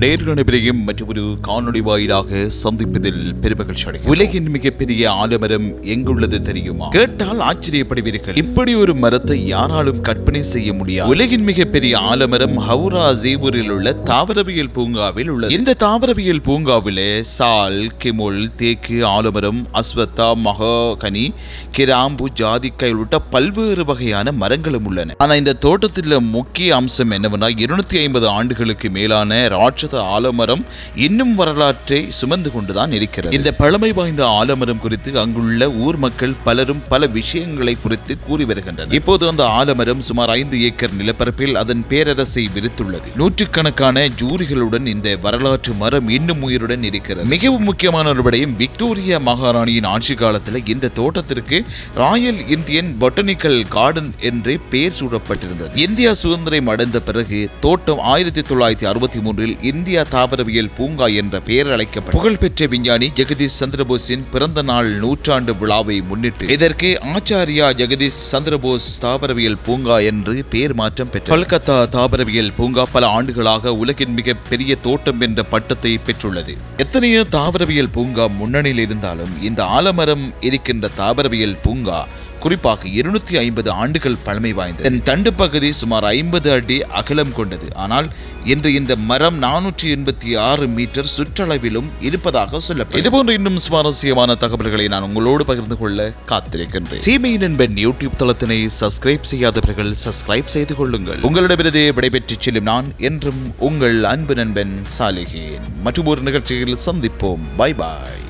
நேர்கணபிலையும் மற்றொரு காணொளி வாயிலாக சந்திப்பதில் பெருமகிழ்ச்சி அடைகிறது உலகின் மிகப்பெரிய ஆலமரம் எங்குள்ளது தெரியுமா? கேட்டால் ஆச்சரியப்படுவீர்கள். இப்படி ஒரு மரத்தை யாராலும் கற்பனை செய்ய முடியாது. உலகின் மிகப்பெரிய ஆலமரம் ஹவுரா ஜீவூரில் உள்ள தாவரவியல் பூங்காவில் உள்ளது. இந்த தாவரவியல் பூங்காவிலே சால் கிமுல் தேக்கு ஆலமரம் அஸ்வத்தா மகோகனி கிராம்பு ஜாதிக்காய் உள்ளிட்ட பல்வேறு வகையான மரங்களும் உள்ளன. ஆனா இந்த தோட்டத்தில் முக்கிய அம்சம் என்னவென்னா இருநூத்தி ஐம்பது ஆண்டுகளுக்கு மேலான ராட்ச ராட்சத ஆலமரம் இன்னும் வரலாற்றை சுமந்து கொண்டுதான் இருக்கிறது. இந்த பழமை வாய்ந்த ஆலமரம் குறித்து அங்குள்ள ஊர் மக்கள் பலரும் பல விஷயங்களை குறித்து கூறி வருகின்றனர். இப்போது அந்த ஆலமரம் சுமார் ஐந்து ஏக்கர் நிலப்பரப்பில் அதன் பேரரசை விரித்துள்ளது. நூற்றுக்கணக்கான ஜூரிகளுடன் இந்த வரலாற்று மரம் இன்னும் உயிருடன் இருக்கிறது. மிகவும் முக்கியமான ஒரு விடயம் விக்டோரியா மகாராணியின் ஆட்சி காலத்தில் இந்த தோட்டத்திற்கு ராயல் இந்தியன் பொட்டனிக்கல் கார்டன் என்றே பெயர் சூடப்பட்டிருந்தது இந்தியா சுதந்திரம் அடைந்த பிறகு தோட்டம் ஆயிரத்தி தொள்ளாயிரத்தி அறுபத்தி மூன்றில் இந்தியா தாவரவியல் பூங்கா என்ற பெயர் அழைக்கப்பட்ட புகழ்பெற்ற விஞ்ஞானி ஜெகதீஷ் சந்திரபோஸின் பிறந்த நாள் நூற்றாண்டு விழாவை முன்னிட்டு இதற்கு ஆச்சாரியா ஜெகதீஷ் சந்திரபோஸ் தாவரவியல் பூங்கா என்று பெயர் மாற்றம் பெற்ற கொல்கத்தா தாவரவியல் பூங்கா பல ஆண்டுகளாக உலகின் மிக பெரிய தோட்டம் என்ற பட்டத்தை பெற்றுள்ளது. எத்தனையோ தாவரவியல் பூங்கா முன்னணியில் இருந்தாலும் இந்த ஆலமரம் இருக்கின்ற தாவரவியல் பூங்கா குறிப்பாக இருநூத்தி ஐம்பது ஆண்டுகள் பழமை வாய்ந்தது. இதன் தண்டு பகுதி சுமார் ஐம்பது அடி அகலம் கொண்டது. ஆனால் இன்று இந்த மரம் நானூற்றி எண்பத்தி ஆறு மீட்டர் சுற்றளவிலும் இருப்பதாக சொல்லப்படும். இதுபோன்ற இன்னும் சுவாரஸ்யமான தகவல்களை நான் உங்களோடு பகிர்ந்து கொள்ள காத்திருக்கின்றேன். சீமை நண்பன் யூடியூப் தளத்தினை சப்ஸ்கிரைப் செய்யாதவர்கள் சப்ஸ்கிரைப் செய்து கொள்ளுங்கள். உங்களிடமிருந்து விடைபெற்று செல்லும் நான் என்றும் உங்கள் அன்பு நண்பன் சாலிகேன் மற்றும் ஒரு நிகழ்ச்சியில் சந்திப்போம். Bye bye